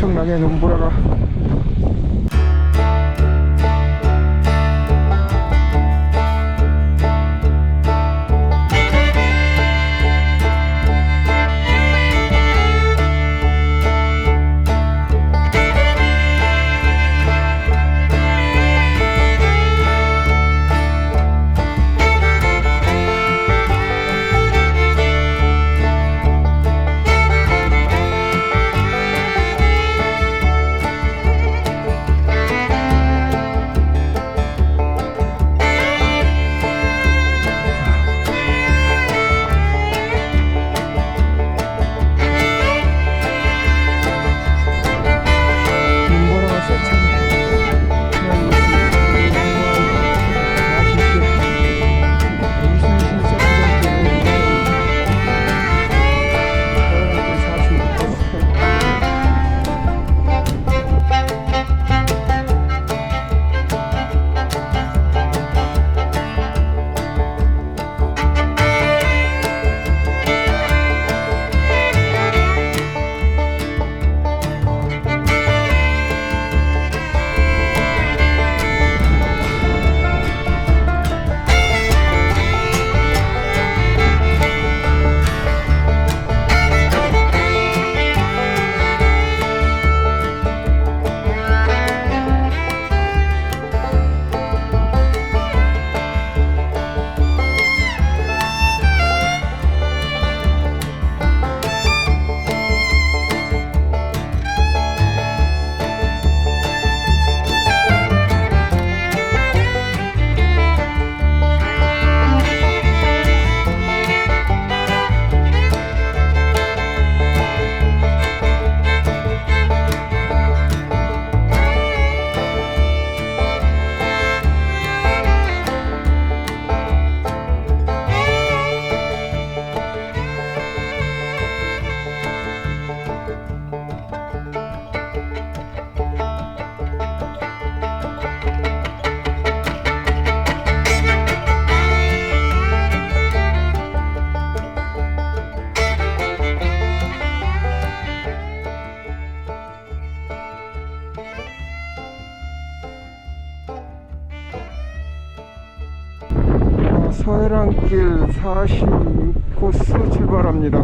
엄청나게 눈보라가 46코스 출발합니다.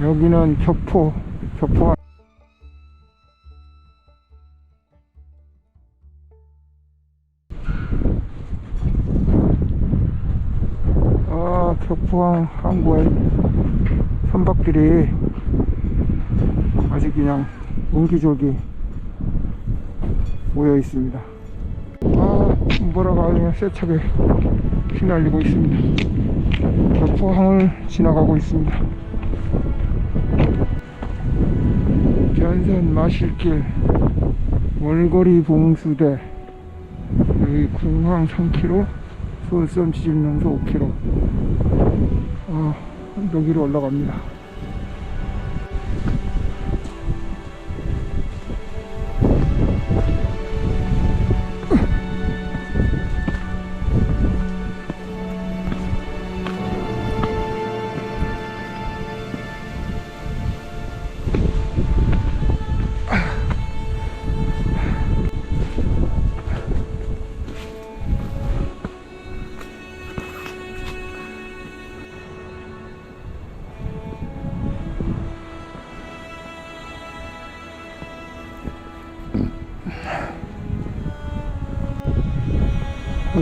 여기는 격포, 격포. 아, 격포항 항구에 선박들이 아주 그냥 옹기종기 모여 있습니다. 아, 뭐라가 그냥 세차게 휘날리고 있습니다. 격포항을 지나가고 있습니다. 변산 마실길 월거리 봉수대 여기 궁항 3km 소섬 지질명소 5km 아, 여기로 올라갑니다.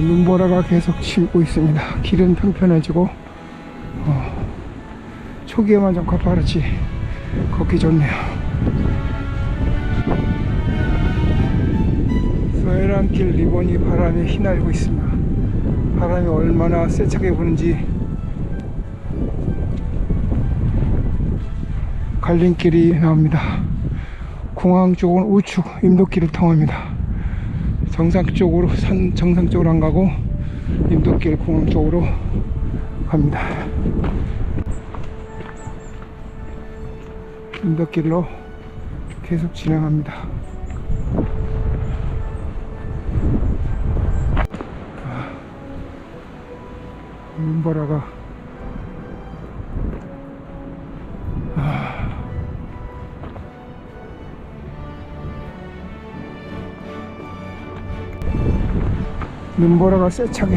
눈보라가 계속 치고 있습니다. 길은 평평해지고 어, 초기에만 좀 가파르지 걷기 좋네요. 서해랑길 리본이 바람에 휘날리고 있습니다. 바람이 얼마나 세차게 부는지 갈림길이 나옵니다. 공항 쪽은 우측 임도길을 통합니다. 정상 쪽으로 산 정상 쪽으로 안 가고 임도길 공항 쪽으로 갑니다. 임도길로 계속 진행합니다. 아, 눈보라가 눈보라가 세차게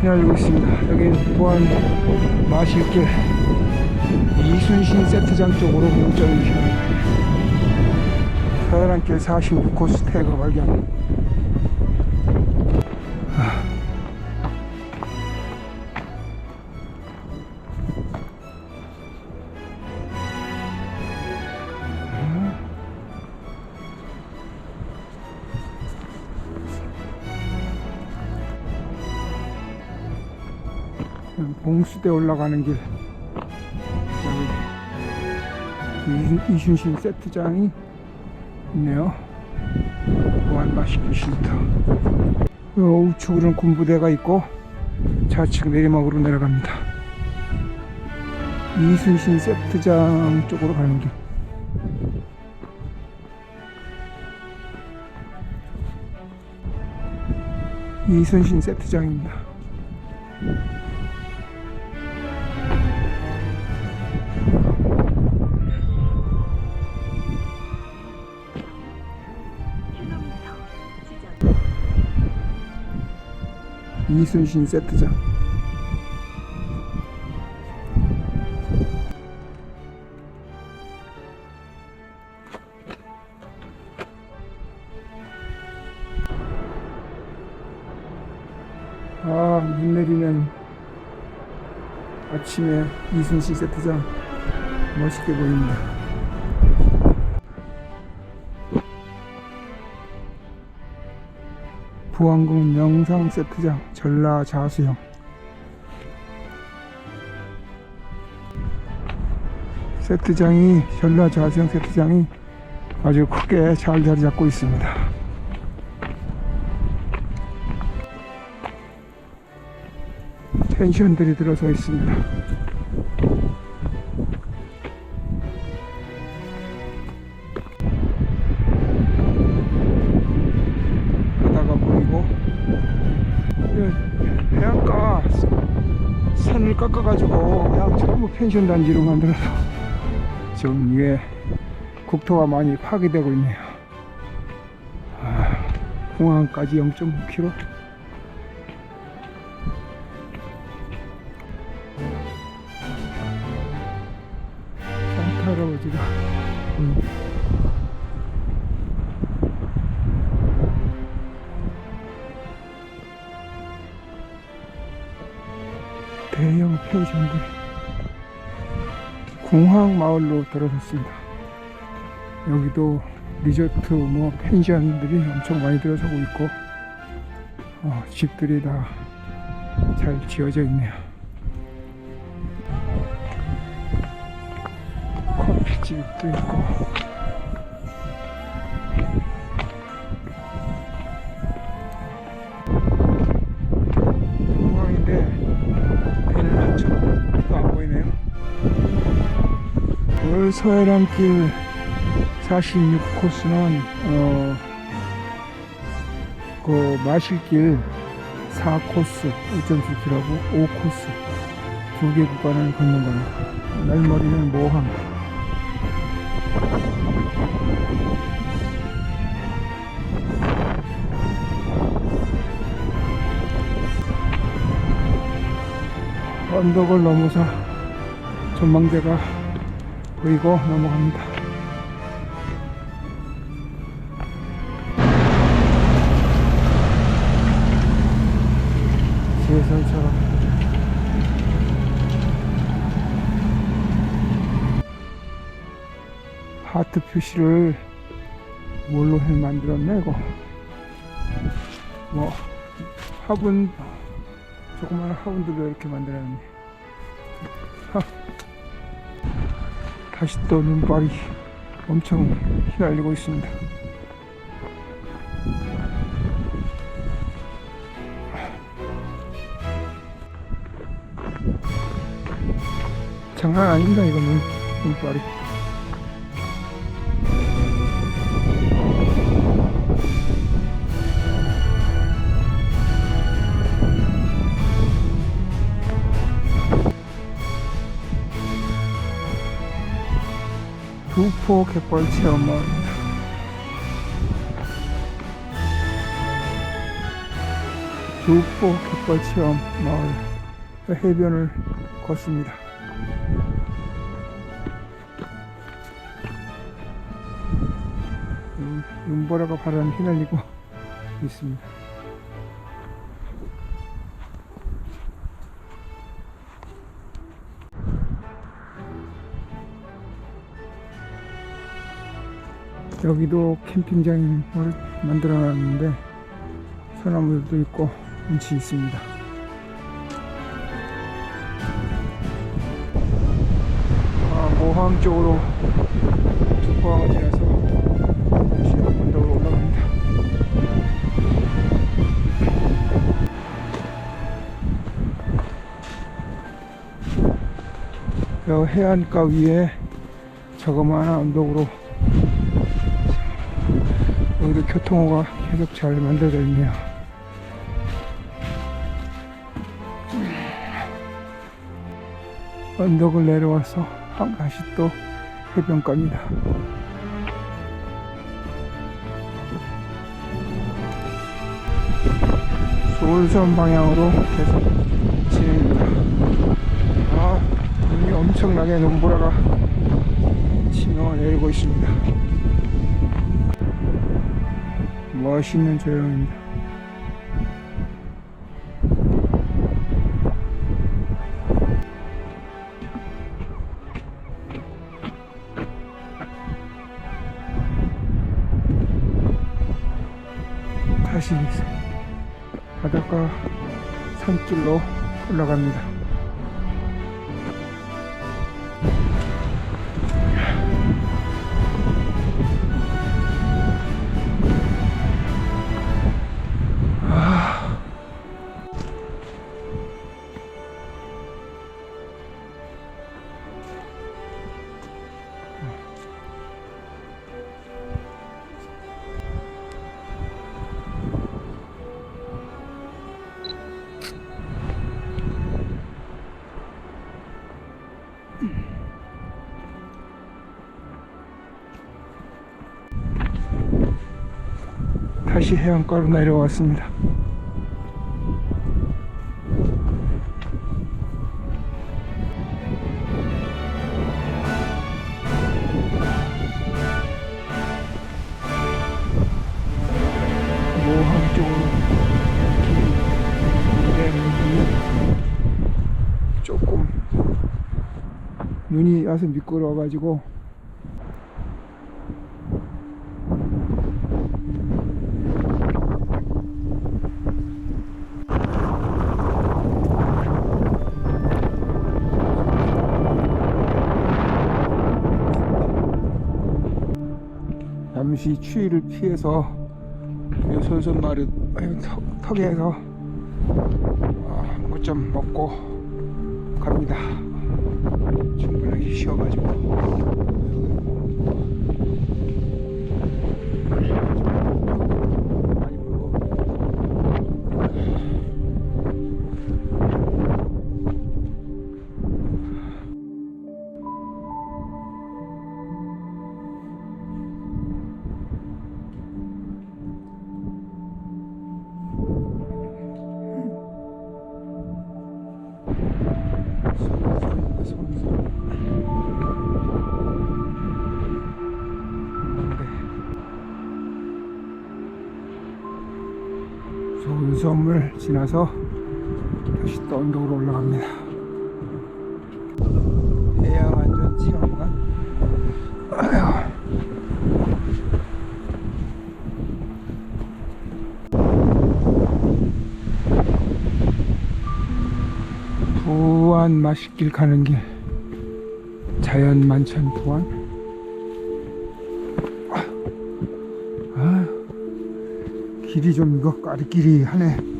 휘날리고 있습니다. 여기 보안 마실길 이순신 세트장 쪽으로 운전이 서해안길 49코스 태그 발견. 봉수대 올라가는 길. 여기 이순- 이순신 세트장이 있네요. 마시기 쉼터. 요 우측으로는 군부대가 있고 좌측 내리막으로 내려갑니다. 이순신 세트장 쪽으로 가는 길. 이순신 세트장입니다 이순신 세트장 아, 눈 내리는 아침에 이순신 세트장 멋있게 보입니다. 부안군 영상 세트장 전라 자수형 세트장이 전라 자수형 세트장이 아주 크게 잘 자리 잡고 있습니다. 펜션들이 들어서 있습니다. 깎아가지고 그냥 전부 펜션 단지로 만들어서 지금 이게 국토가 많이 파괴되고 있네요. 아, 공항까지 0.5km. 공항 마을로 들어섰습니다. 여기도 리조트 뭐 펜션들이 엄청 많이 들어서고 있고 어, 집들이 다 잘 지어져 있네요. 커피집도 있고 서해안길 46코스는 어, 그 마실길 4코스 5.7km하고 5코스 두 개 구간을 걷는 겁니다. 날머리는 모항 언덕을 넘어서 전망대가 보이고 넘어갑니다. 제설처럼. 하트 표시를 뭘로 해 만들었네 이거? 뭐 화분 조그마한 화분들도 이렇게 만들었네 다시 또 눈발이 엄청 휘날리고 있습니다. 장난 아닙니다 이거 눈, 눈발이 두포 갯벌 체험마을입니다. 두포 갯벌 체험 마을 해변을 걷습니다. 음, 눈보라가 바람 휘날리고 있습니다. 여기도 캠핑장을 만들어 놨는데 소나무도 있고 운치 있습니다. 아, 모항 쪽으로 두포항을 지나서 다시 언덕으로 올라갑니다. 저 해안가 위에 저거만한 언덕으로 여기도 교통호가 계속 잘 만들어져 있네요. 언덕을 내려와서 한- 다시 또 해변가입니다. 서울선 방향으로 계속 진행입니다. 아, 눈이 엄청나게 눈보라가 치명을 내리고 있습니다. 멋있는 조형입니다. 다시 바닷가 산길로 올라갑니다. 다시 해안가로 내려왔습니다. 조금 눈이 와서 미끄러워가지고 잠시 추위를 피해서 이 솔선마을 턱에서 뭐 좀 먹고 갑니다. 충분하게 쉬어가지고 지나서 다시 또 언덕으로 올라갑니다. 해양 안전 체험관. 아휴. 부안 마실길 가는 길 자연 만천 부안 아 길이 좀 이거 까리끼리 하네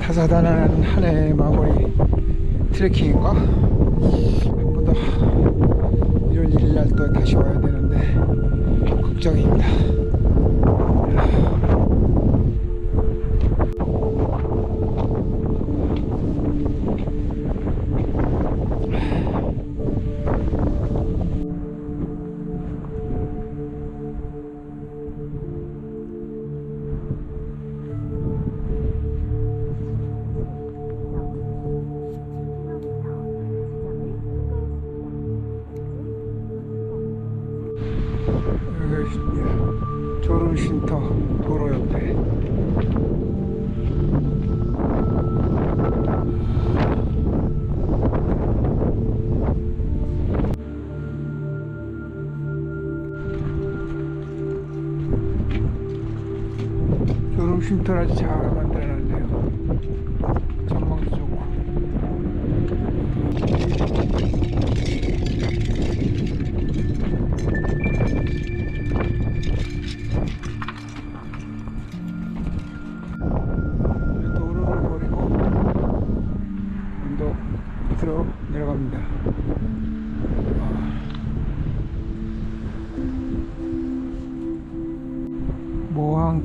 다사다난한 한 해의 마무리 트레킹인가?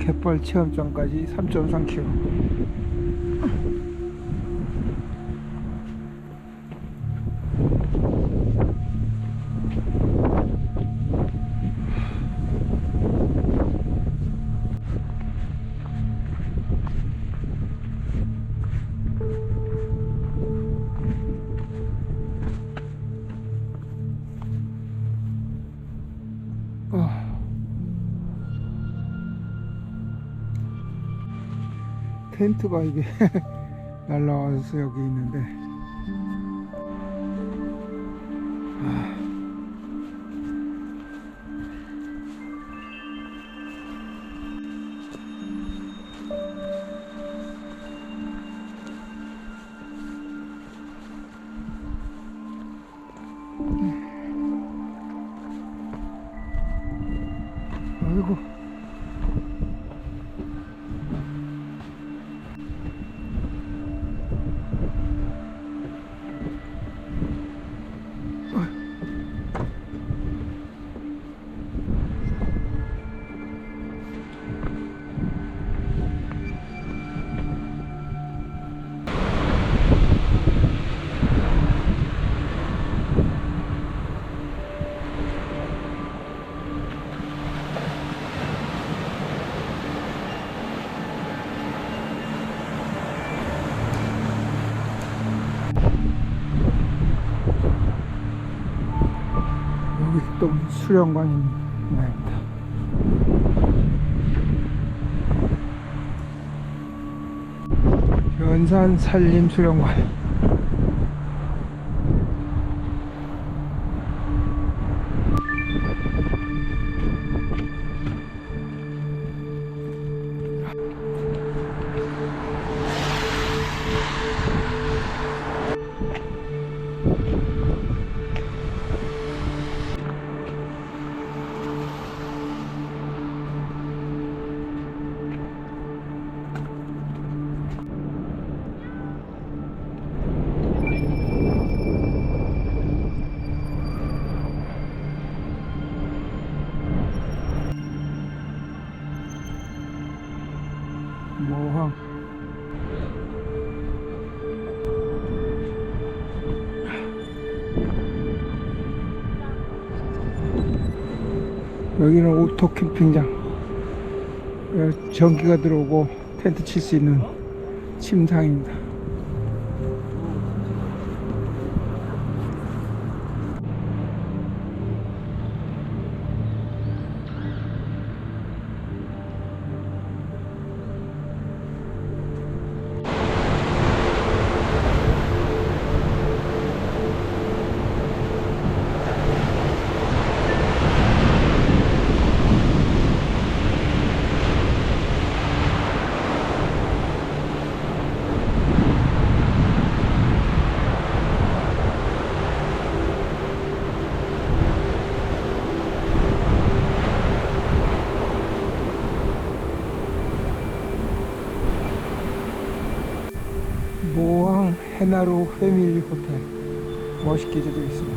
갯벌 체험장까지 3.3km. 아. 텐트가 이게 날라와서 여기 있는데 아. 수련관이 모양입니다. 연산 산림 수련관. 여기는 오토 캠핑장. 어, 전기가 들어오고 텐트 칠 수 있는 침상입니다. 해나루 패밀리 호텔 멋있게 되어 있습니다.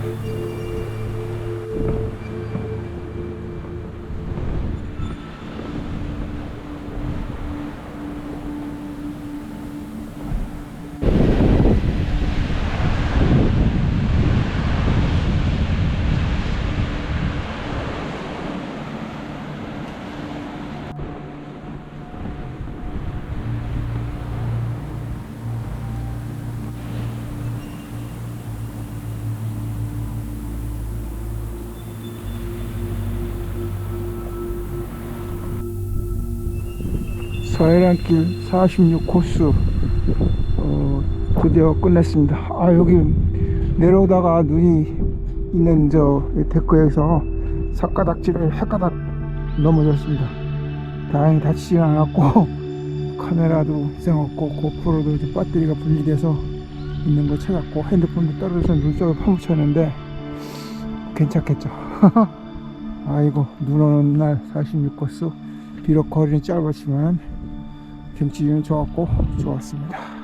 서해안길 46 코스 어, 드디어 끝냈습니다. 아 여기 내려오다가 눈이 있는 저 데크에서 삿가닥지를 헷가닥 넘어졌습니다. 다행히 다치지 않았고 카메라도 이상 없고 고프로도 이제 배터리가 분리돼서 있는 거 찾았고 핸드폰도 떨어져서 눈썹을 파묻혔는데 괜찮겠죠. 아이고 눈 오는 날 46코스 비록 거리는 짧았지만 경치는 좋았고 좋았습니다.